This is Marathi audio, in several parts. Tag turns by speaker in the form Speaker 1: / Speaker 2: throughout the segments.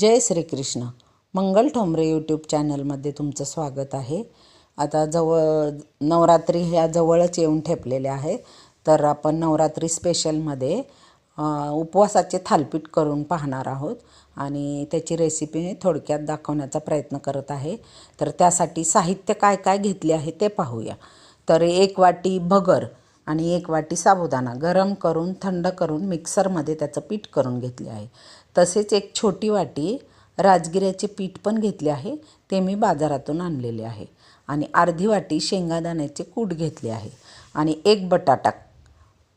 Speaker 1: जय श्रीकृष्ण. मंगल ठोंबरे यूट्यूब चॅनलमध्ये तुमचं स्वागत आहे. आता जवळ नवरात्री ह्या जवळच येऊन ठेपलेल्या आहे तर आपण नवरात्री स्पेशलमध्ये उपवासाचे थालपीठ करून पाहणार आहोत. आणि त्याची रेसिपी थोडक्यात दाखवण्याचा प्रयत्न करत आहे. तर त्यासाठी साहित्य काय काय घेतले आहे ते पाहूया. तर एक वाटी भगर आणि एक वाटी साबुदाणा गरम करून थंड करून मिक्सरमध्ये त्याचं पीठ करून घेतले आहे. तसेच एक छोटी वाटी राजगिऱ्याचे पीठ पण घेतले आहे. ते मी बाजारातून आणलेले आहे. आणि अर्धी वाटी शेंगादाण्याचे कूट घेतले आहे. आणि एक बटाटा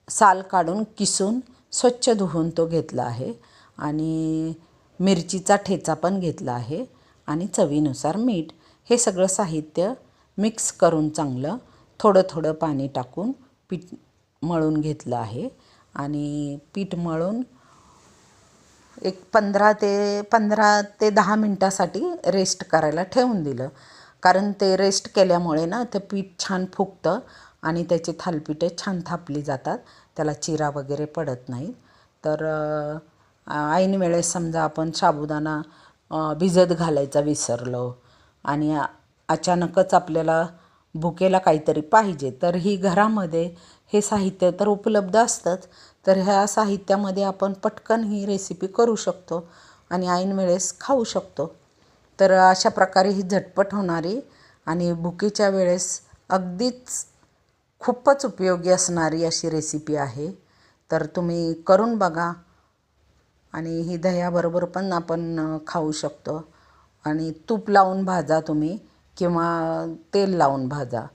Speaker 1: साल काढून किसून स्वच्छ धुवून तो घेतला आहे. आणि मिरचीचा ठेचा पण घेतला आहे. आणि चवीनुसार मीठ. हे सगळं साहित्य मिक्स करून चांगलं थोडं थोडं पाणी टाकून पीठ मळून घेतलं आहे आणि पीठ मळून एक पंधरा ते पंधरा ते दहा मिनटासाठी रेस्ट करायला ठेवून दिलं. कारण ते रेस्ट केल्यामुळे ना ते पीठ छान फुगतं आणि त्याची थालपीठे छान थापली जातात. त्याला चिरा वगैरे पडत नाही तर ऐन वेळेस समजा आपण साबुदाणा भिजत घालायचा विसरलो आणि अचानकच आपल्याला भुकेला काहीतरी पाहिजे. तर ही घरामध्ये हे साहित्य तर उपलब्ध असतंच. तर ह्या साहित्यामध्ये आपण पटकन ही रेसिपी करू शकतो आणि ऐन वेळेस खाऊ शकतो. तर अशा प्रकारे ही झटपट होणारी आणि भुकेच्या वेळेस अगदीच खूपच उपयोगी असणारी अशी रेसिपी आहे. तर तुम्ही करून बघा आणि ही दह्याबरोबर पण आपण खाऊ शकतो. आणि तूप लावून भाजा तुम्ही. किंवा तेल लावून भाजा.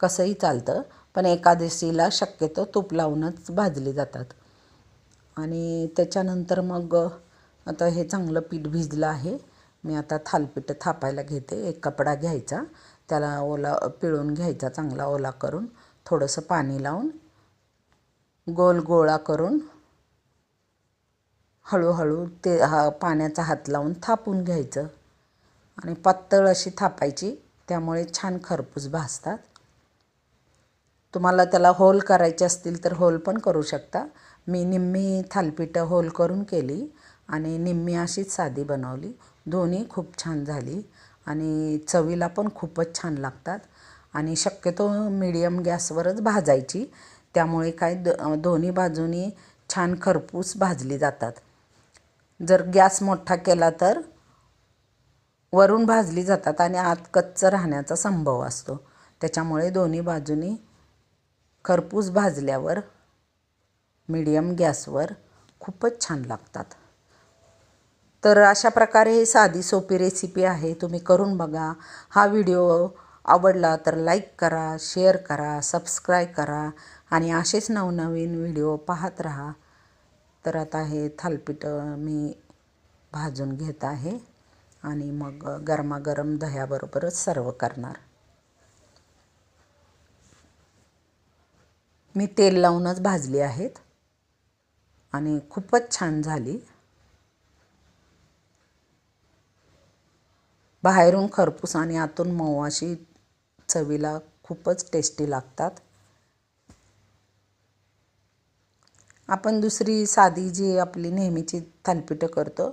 Speaker 1: कसंही चालतं पण एकादशीला शक्यतो तूप लावूनच भाजली जातात. आणि त्याच्यानंतर मग आता हे चांगलं पीठ भिजलं आहे. मी आता थालपीठ थापायला घेते. एक कपडा घ्यायचा. त्याला ओला पिळून घ्यायचा चांगला ओला करून. थोडंसं पाणी लावून गोल गोळा करून हळूहळू ते हा पाण्याचा हात लावून थापून घ्यायचं. आणि पातळ अशी थापायची. त्यामुळे छान खरपूस भाजतात. तुम्हाला त्याला होल करायचे असतील तर होल पण करू शकता. मी निम्मी थालपीठं होल करून केली आणि निम्मी अशीच साधी बनवली. दोन्ही खूप छान झाली आणि चवीला पण खूपच छान लागतात. आणि शक्यतो मिडियम गॅसवरच भाजायची. त्यामुळे काय द दोन्ही बाजूनी छान खरपूस भाजली जातात. जर गॅस मोठा केला तर वरून भाजली जातात आणि आत कच्चं राहण्याचा संभव असतो. त्याच्यामुळे दोन्ही बाजूनी खरपूस भाजल्यावर मीडियम गॅसवर खूपच छान लागतात. तर अशा प्रकारे ही साधी सोपी रेसिपी आहे. तुम्ही करून बघा. हा व्हिडिओ आवडला तर लाईक करा शेअर करा सबस्क्राईब करा आणि असेच नवनवीन व्हिडिओ पाहत राहा. तर आता हे थालपीठ मी भाजून घेत आहे. आणि मग गरमागरम दह्याबरोबरच सर्व करणार. मी तेल लावूनच भाजली आहेत. आणि खूपच छान झाली. बाहेरून खरपूस आणि आतून मऊ अशी चवीला खूपच टेस्टी लागतात. आपण दुसरी साधी जी आपली नेहमीची थालपिठं करतो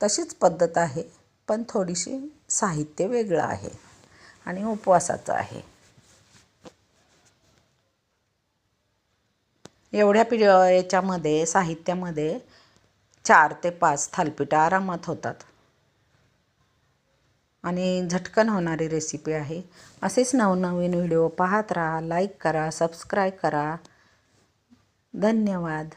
Speaker 1: तशीच पद्धत आहे. पण थोडीशी साहित्य वेगळं आहे आणि उपवासाचं आहे. एवढ्या पि याच्यामध्ये साहित्यामध्ये चार ते पाच थालपिठं आरामात होतात. आणि झटकन होणारी रेसिपी आहे. असेच नवनवीन व्हिडिओ पाहत राहा लाईक करा सबस्क्राईब करा. धन्यवाद.